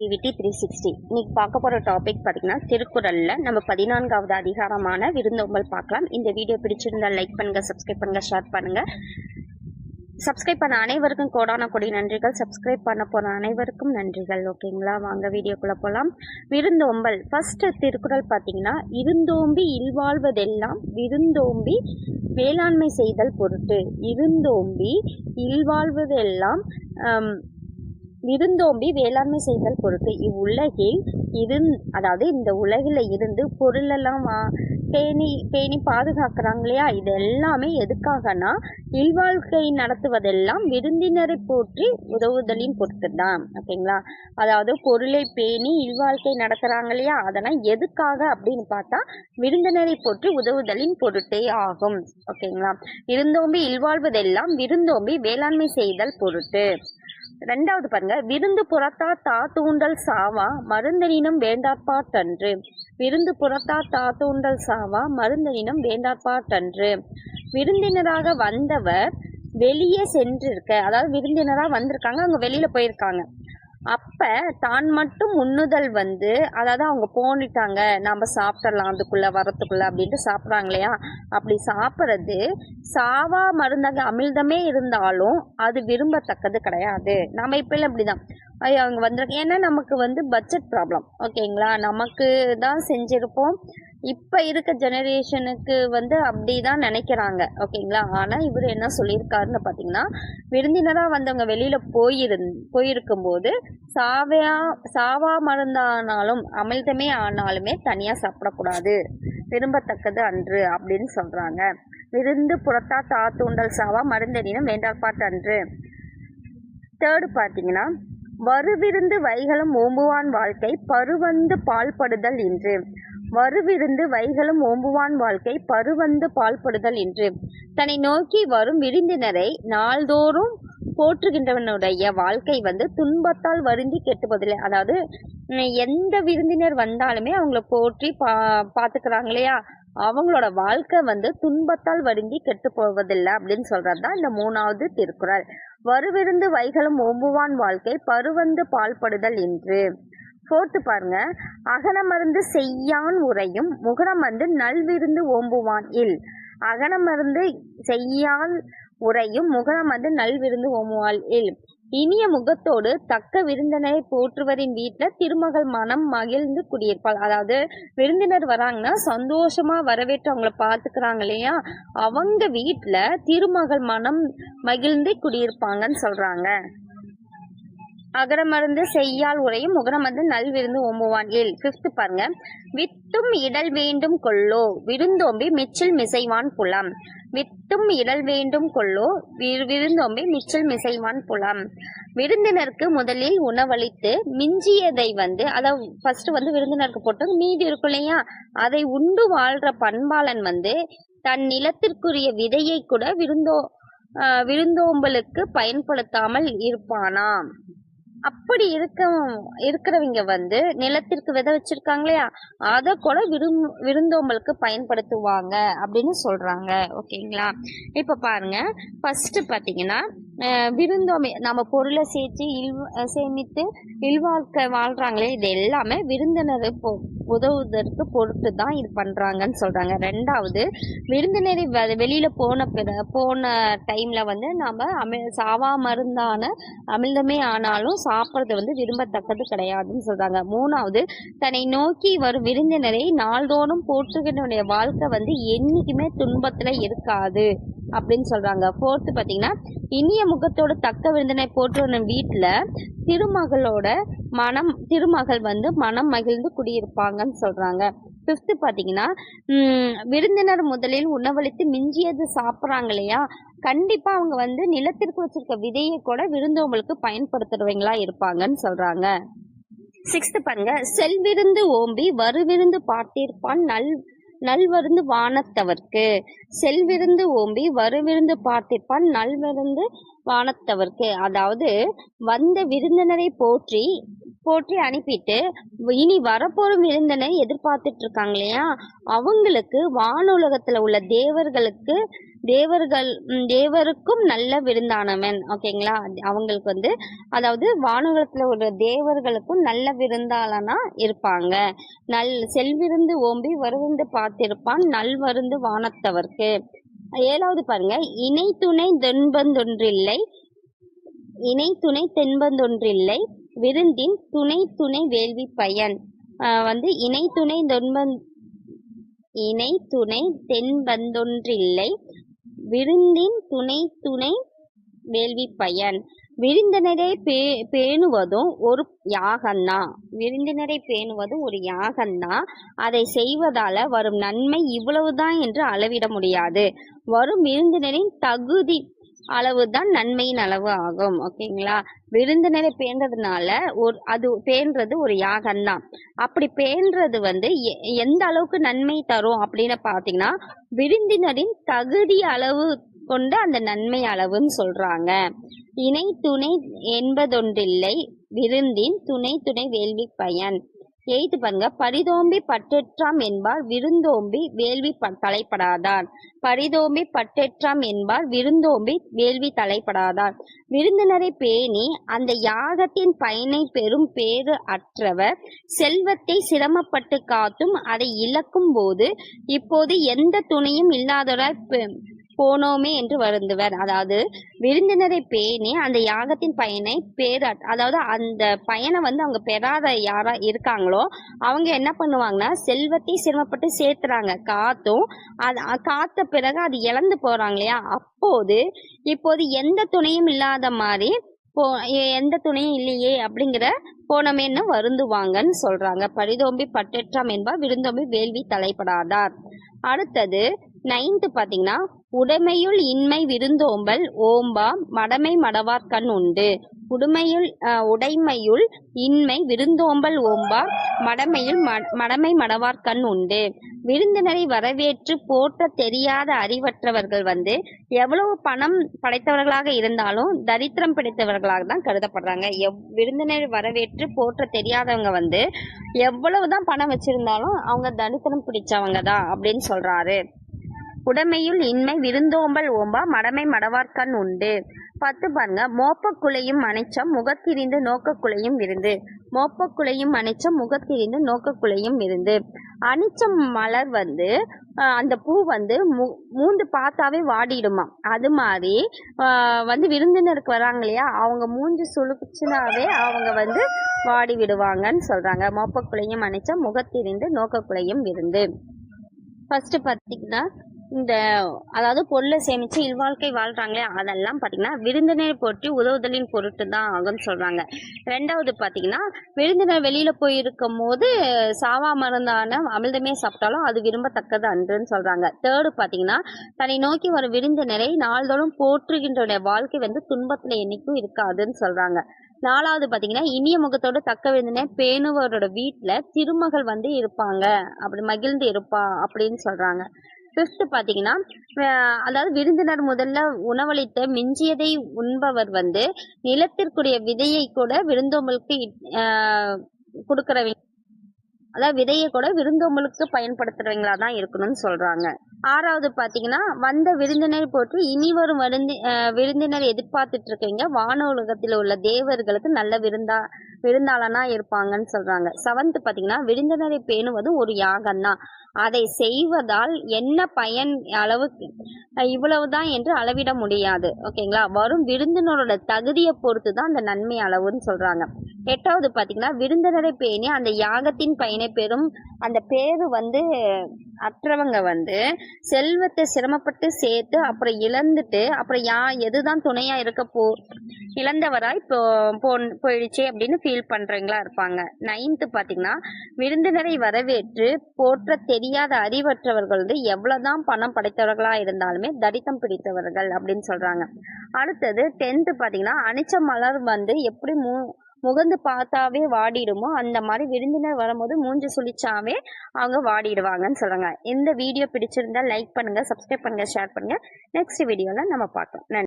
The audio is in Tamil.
டிவிடி த்ரீ சிக்ஸ்டி இன்னைக்கு பார்க்க போகிற டாபிக் பார்த்தீங்கன்னா திருக்குறளில் நம்ம பதினான்காவது அதிகாரமான விருந்தோம்பல் பார்க்கலாம். இந்த வீடியோ பிடிச்சிருந்தா லைக் பண்ணுங்கள் சப்ஸ்கிரைப் பண்ணுங்கள் ஷேர் பண்ணுங்கள் சப்ஸ்கிரைப் பண்ண அனைவருக்கும் கோடான கொடி நன்றிகள். சப்ஸ்கிரைப் பண்ண போகிற அனைவருக்கும் நன்றிகள். ஓகேங்களா வாங்க வீடியோக்குள்ளே போகலாம் விருந்தோம்பல் ஃபஸ்ட்டு திருக்குறள் பார்த்தீங்கன்னா இருந்தோம்பி இல்வாழ்வதெல்லாம் விருந்தோம்பி வேளாண்மை செய்தல் பொருட்டு. இருந்தோம்பி இல்வாழ்வதெல்லாம் விருந்தோம்பி வேளாண்மை செய்தல் பொருட்டு இவ்வுலகில் இருந் அதாவது இந்த உலகில் இருந்து பொருளெல்லாம் வா பேணி பேணி பாதுகாக்கிறாங்க இல்லையா இது எல்லாமே எதுக்காகனா இல்வாழ்க்கை நடத்துவதெல்லாம் விருந்தினரை போற்றி உதவுதலின் பொருட்டு தான் ஓகேங்களா? அதாவது பொருளை பேணி இல்வாழ்க்கை நடத்துகிறாங்க இல்லையா அதெல்லாம் எதுக்காக அப்படின்னு பார்த்தா விருந்தினரை போற்றி உதவுதலின் பொருட்டே ஆகும். ஓகேங்களா? இருந்தோம்பி இல்வாழ்வதெல்லாம் விருந்தோம்பி வேளாண்மை செய்தல் பொருட்டு. ரெண்டாவது பாருங்க விருந்து புறத்தா தா தூண்டல் சாவா மருந்தனினும் வேண்டாட்பாட்டன்று விருந்து புறத்தா தா தூண்டல் சாவா மருந்தனினும் வேண்டாட்பாட்டன்று விருந்தினராக வந்தவர் வெளியே சென்றிருக்க அதாவது விருந்தினராக வந்திருக்காங்க அவங்க வெளியில போயிருக்காங்க. அப்ப தான் மட்டும் உண்ணுதல் வந்து அதாவது அவங்க போனிட்டாங்க நாம் சாப்பிடலாம் அதுக்குள்ள வரத்துக்குள்ள அப்படின்ட்டு சாப்பிட்றாங்க இல்லையா? அப்படி சாப்பிட்றது சாவா மருந்தாக அமிழ்தமே இருந்தாலும் அது விரும்பத்தக்கது கிடையாது. நம்ம இப்பெல்லாம் அப்படிதான். ஐயோ அவங்க வந்துருக்கு ஏன்னா நமக்கு வந்து பட்ஜெட் ப்ராப்ளம் ஓகேங்களா நமக்கு தான் செஞ்சிருப்போம். இப்போ இருக்க ஜெனரேஷனுக்கு வந்து அப்படி தான் நினைக்கிறாங்க. ஓகேங்களா? ஆனால் இவர் என்ன சொல்லியிருக்காருன்னு பார்த்தீங்கன்னா விருந்தினராக வந்தவங்க வெளியில் போயிருந் போயிருக்கும்போது சாவையா சாவா மருந்தானாலும் அமிழ்தமே ஆனாலுமே தனியாக சாப்பிடக்கூடாது. விரும்பத்தக்கது அன்று அப்படின்னு சொல்கிறாங்க விருந்து புறத்தா தாத்தூண்டல் சாவா மருந்தனினும் வேண்டாப்பாட்டு அன்று. தேர்டு பார்த்தீங்கன்னா வருவிருந்து வைகளும் ஓம்புவான் வாழ்க்கை பருவந்து பால்படுதல் இன்று. வருவிருந்து வைகளும் ஓம்புவான் வாழ்க்கை பருவந்து பால்படுதல் என்று தன்னை நோக்கி வரும் விருந்தினரை நாள்தோறும் போற்றுகின்றவனுடைய வாழ்க்கை வந்து துன்பத்தால் வருந்தி கெட்டுப்பதில்லை. அதாவது எந்த விருந்தினர் வந்தாலுமே அவங்கள போற்றி பா பார்த்துக்கிறாங்க இல்லையா? அவங்களோட வாழ்க்கை வந்து துன்பத்தால் வருந்தி கெட்டு போவதில்லை அப்படின்னு சொல்றது தான் இந்த மூணாவது திருக்குறள். வருவிருந்து வைகளும் ஓம்புவான் வாழ்க்கை பருவந்து பால்படுதல் என்று ஃபோர்த்து பாருங்க. அகனமருந்து செய்யான் உரையும் முகனமருந்து நல்விருந்து ஓம்புவான் இல். அகனமருந்து செய்யான் உரையும் முகனமருந்து நல்விருந்து ஓம்புவாள் இல். இனிய முகத்தோடு தக்க விருந்தினரை போற்றுவரின் வீட்டில் திருமகள் மனம் மகிழ்ந்து குடியிருப்பாள். அதாவது விருந்தினர் வராங்கன்னா சந்தோஷமா வரவேற்று அவங்கள பார்த்துக்கிறாங்க இல்லையா? அவங்க வீட்டில் திருமகள் மனம் மகிழ்ந்து குடியிருப்பாங்கன்னு சொல்றாங்க. அகரமருந்து செய்யால் உரையும் முகரமருந்து நல்விருந்து ஓம்புவான். ஏல் ஃபிஃப்த் பாருங்க. வித்தும் இடல் வேண்டும் கொள்ளோ விருந்தோம்பி மிச்சில் மிசைவான் புலம். வித்தும் இடல் வேண்டும் கொள்ளோ விருந்தோம்பி மிச்சில் மிசைவான் புலம். விருந்தினருக்கு முதலில் உணவளித்து மிஞ்சியதை வந்து அதை ஃபர்ஸ்ட் வந்து விருந்தினருக்கு போட்டு மீதி இருக்கும் இல்லையா? அதை உண்டு வாழ்ற பண்பாளன் வந்து தன் நிலத்திற்குரிய விதையை கூட விருந்தோ விருந்தோம்பலுக்கு பயன்படுத்தாமல் இருப்பானாம். அப்படி இருக்க இருக்கிறவங்க வந்து நிலத்திற்கு விதை வச்சிருக்காங்க இல்லையா அதை கூட விரும் விருந்தோம்பலுக்கு பயன்படுத்துவாங்க அப்படின்னு சொல்றாங்க. ஓகேங்களா? இப்ப பாருங்க. ஃபர்ஸ்ட் பாத்தீங்கன்னா விருந்தோமை விருந்தோம்பி நம்ம பொருளை சேர்த்து இல் சேமித்து இல்வாழ்க்கை வாழ்றாங்களே இது எல்லாமே விருந்தினர் பொ- உதவுவதற்கு பொருட்டு தான் இது பண்றாங்கன்னு சொல்றாங்க. ரெண்டாவது விருந்தினரை வெ- வெளியில போன பிற போன டைம்ல வந்து நம்ம அமி சாவா மருந்தான அமிழ்தமே ஆனாலும் சாப்பிட்றது வந்து விரும்பத்தக்கது கிடையாதுன்னு சொல்றாங்க. மூணாவது தன்னை நோக்கி வரும் விருந்தினரை நாள்தோறும் போற்றுகின்ற வாழ்க்கை வந்து என்னைக்குமே துன்பத்துல இருக்காது அப்படின்னு சொல்றாங்க. ஃபோர்த்து பாத்தீங்கன்னா இனிய முகத்தோட தக்க விருந்தினை போற்றுவனும் வீட்டுல திருமகளோட மனம் திருமகள் வந்து மனம் மகிழ்ந்து குடியிருப்பாங்கன்னு சொல்றாங்க. ஃபிஃப்த்து பார்த்தீங்கன்னா விருந்தினர் முதலில் உணவளித்து மிஞ்சியது சாப்பிட்றாங்க இல்லையா? கண்டிப்பாக அவங்க வந்து நிலத்திற்கு வச்சிருக்க விதையை கூட விருந்தோம்பலுக்கு பயன்படுத்துறவங்களா இருப்பாங்கன்னு சொல்கிறாங்க சிக்ஸ்த்து பாருங்க செல்விருந்து ஓம்பி வருவிருந்து பார்த்திருப்பான் நல் நல்வருந்து வானத்தவர்க்கு. செல்விருந்து ஓம்பி வருவிருந்து பார்த்திருப்பான் நல்விருந்து வானத்தவர்க்கு. அதாவது வந்த விருந்தினரை போற்றி போற்றி அனுப்பிட்டு இனி வரப்போறும் விருந்தினை எதிர்பார்த்துட்டு இருக்காங்க இல்லையா அவங்களுக்கு வானுலகத்துல உள்ள தேவர்களுக்கு தேவர்கள் தேவருக்கும் நல்ல விருந்தானவன். ஓகேங்களா? அவங்களுக்கு வந்து அதாவது வானுலகத்துல உள்ள தேவர்களுக்கும் நல்ல விருந்தாளனா இருப்பாங்க. நல் செல்விருந்து ஓம்பி வருந்து பார்த்திருப்பான் நல்வருந்து வானத்தவர்க்கு. ஏழாவது பாருங்க இணை துணை தென்பந்தொன்றில்லை இணை துணை தென்பந்தொன்றில்லை விருந்தின் துணை துணை வேள்வி பயன். வந்து இணை துணை தென்பந் இணை துணை தென்பந்தொன்றில்லை. விருந்தின் துணை துணை வேள்வி பயன். விருந்தினரை பே பேணுவதும் ஒரு யாகந்தான் விருந்தினரை பேணுவதும் ஒரு யாகந்தான் அதை செய்வதால வரும் நன்மை இவ்வளவுதான் என்று அளவிட முடியாது. வரும் விருந்தினரின் தகுதி அளவுதான் நன்மையின் அளவு ஆகும் ஓகேங்களா? விருந்தினரை பேன்றதுனால ஒரு அது பேன்றது ஒரு யாகம் தான் அப்படி பேன்றது வந்து எ- எந்த அளவுக்கு நன்மை தரும் அப்படின்னு பார்த்தீங்கன்னா விருந்தினரின் தகுதி அளவு கொண்ட அந்த நன்மை அளவுன்னு சொல்றாங்க. இணை துணை என்பதொன்றில்லை விருந்தின் துணை துணை வேள்வி பயன் எய்து பாருங்க. பரிதோம்பி பற்றெற்றாம் என்பார் விருந்தோம்பி வேள்வி ப- தலைப்படாதார். பரிதோம்பி பற்றெற்றாம் என்பார் விருந்தோம்பி வேள்வி தலைப்படாதார். விருந்தினரை பேணி அந்த யாகத்தின் பயனை பெறும் பேறு அற்றவர் செல்வத்தை சிரமப்பட்டு காத்தும் அதை இழக்கும் போது இப்போது எந்த துணையும் இல்லாதவராய் பெ- போனோமே என்று வருந்துவர். அதாவது விருந்தினரை பேணி அந்த யாகத்தின் பயனை பேர அதாவது அந்த பயனை வந்து அவங்க பெறாத யாரா இருக்காங்களோ அவங்க என்ன பண்ணுவாங்கன்னா செல்வத்தை சிரமப்பட்டு சேர்த்துறாங்க. காத்தும் அது காத்த பிறகு அது இழந்து போறாங்க இல்லையா? அப்போது இப்போது எந்த துணையும் இல்லாத மாதிரி போ எந்த துணையும் இல்லையே அப்படிங்கிற போனமேன்னு வருந்துவாங்கன்னு சொல்றாங்க. பரிதோம்பி பட்டெற்றாம் என்பார் விருந்தோம்பி வேள்வி தலைப்படாதார். அடுத்தது நைன்த்து பாத்தீங்கன்னா உடைமையுள் இன்மை விருந்தோம்பல் ஓம்பா மடமை மடவார்கண் உண்டு. உடுமையுள் உடைமையுள் இன்மை விருந்தோம்பல் ஓம்பா மடமையுள் மடமை மடவார்கண் உண்டு. விருந்தினரை வரவேற்று போற்ற தெரியாத அறிவற்றவர்கள் வந்து எவ்வளவு பணம் படைத்தவர்களாக இருந்தாலும் தரித்திரம் பிடித்தவர்களாக தான் கருதப்படுறாங்க. எவ் விருந்தினரை வரவேற்று போற்ற தெரியாதவங்க வந்து எவ்வளவுதான் பணம் வச்சிருந்தாலும் அவங்க தரித்திரம் பிடிச்சவங்க தான் அப்படின்னு சொல்றாரு. உடமையுள் இன்மை விருந்தோம்பல் ஓம்பா மடமை மடவார்க்கண் உண்டு. பத்து பாருங்க. மோப்பக்குலையும் அனைச்சம் முகத்திரிந்து நோக்கக்குலையும் விருந்து. மோப்பக்குலையும் அனிச்சம் முகத்திரிந்து நோக்கக்குலையும் விருந்து. அனிச்சம் மலர் வந்து அந்த பூ வந்து மூ- மூந்து பார்த்தாவே வாடிடுமா? அது மாதிரி வந்து விருந்தினருக்கு வராங்க இல்லையா? அவங்க மூஞ்சி சுளுக்குச்சுனாவே அவங்க வந்து வாடி விடுவாங்கன்னு சொல்றாங்க மோப்பக்குலையும் அனிச்சம் முகத்திரிந்து நோக்கக்குலையும் விருந்து. ஃபர்ஸ்ட் பார்த்தீங்கன்னா இந்த அதாவது பொருளை சேமிச்சு இல்வாழ்க்கை வாழ்றாங்களே அதெல்லாம் பார்த்தீங்கன்னா விருந்தினர் போற்றி உதவுதலின் பொருட்டு தான் ஆகும்னு சொல்றாங்க. ரெண்டாவது பார்த்தீங்கன்னா விருந்தினர் வெளியில போயிருக்கும் போது சாவா மருந்தான அமிர்தமே சாப்பிட்டாலும் அது விரும்பத்தக்கது அன்றுன்னு சொல்றாங்க. தேர்டு பார்த்தீங்கன்னா தன்னை நோக்கி வரும் விருந்தினரை நாள்தோறும் போற்றுகின்ற வாழ்க்கை வந்து துன்பத்துல என்னைக்கும் இருக்காதுன்னு சொல்றாங்க. நாலாவது பார்த்தீங்கன்னா இனிய முகத்தோட தக்க விருந்தினர் பேணுவரோட வீட்டில் திருமகள் வந்து இருப்பாங்க. அப்படி மகிழ்ந்து இருப்பா அப்படின்னு சொல்றாங்க. ஃபிஃப்த் பார்த்தீங்கன்னா அஹ் அதாவது விருந்தினர் முதல்ல உணவளித்த மிஞ்சியதை உண்பவர் வந்து நிலத்திற்குரிய விதையை கூட விருந்தோம்பலுக்கு இட்- ஆஹ் அதாவது விதையை கூட விருந்தோம்பலுக்கு பயன்படுத்துறவங்களா தான் இருக்கணும்னு சொல்றாங்க. ஆறாவது பாத்தீங்கன்னா வந்த விருந்தினர் போட்டு இனி வரும் விருந்தி விருந்தினர் எதிர்பார்த்துட்டு இருக்கீங்க வானோலகத்தில் உள்ள தேவர்களுக்கு நல்ல விருந்தா விருந்தாளனா இருப்பாங்கன்னு சொல்றாங்க. செவன்த் பாத்தீங்கன்னா விருந்தினரை பேணுவதும் ஒரு யாகம் தான் அதை செய்வதால் என்ன பயன் அளவுக்கு இவ்வளவுதான் என்று அளவிட முடியாது. ஓகேங்களா? வரும் விருந்தினரோட தகுதியை பொறுத்து தான் அந்த நன்மை அளவுன்னு சொல்றாங்க. எட்டாவது பாத்தீங்கன்னா விருந்தினரை பேணி அந்த யாகத்தின் பயனை பெறும் அந்த பேரு வந்து அற்றவங்க வந்து செல்வத்தை சிரமப்பட்டு சேர்த்து அப்புறம் இழந்துட்டு அப்புறம் யா எதுதான் துணையா இருக்க போ இழந்தவராய் இப்போ போன் போயிடுச்சே அப்படின்னு ஃபீல் பண்றவங்களா இருப்பாங்க. நைன்த்து பாத்தீங்கன்னா விருந்தினரை வரவேற்று போற்ற தெரியாத அறிவற்றவர்கள் வந்து எவ்வளவுதான் பணம் படைத்தவர்களா இருந்தாலுமே தரித்தம் பிடித்தவர்கள் அப்படின்னு சொல்றாங்க. அடுத்தது டென்த்து பாத்தீங்கன்னா அனிச்ச மலர் வந்து எப்படி மூ முகந்து பார்த்தாவே வாடிடுமோ? அந்த மாதிரி விருந்தினர் வரும்போது மூஞ்சி சுழிச்சாவே அவங்க வாடிடுவாங்கன்னு சொல்றாங்க. இந்த வீடியோ பிடிச்சிருந்தா லைக் பண்ணுங்க சப்ஸ்கிரைப் பண்ணுங்க ஷேர் பண்ணுங்க. நெக்ஸ்ட் வீடியோல நம்ம பார்க்கலாம் நன்றி.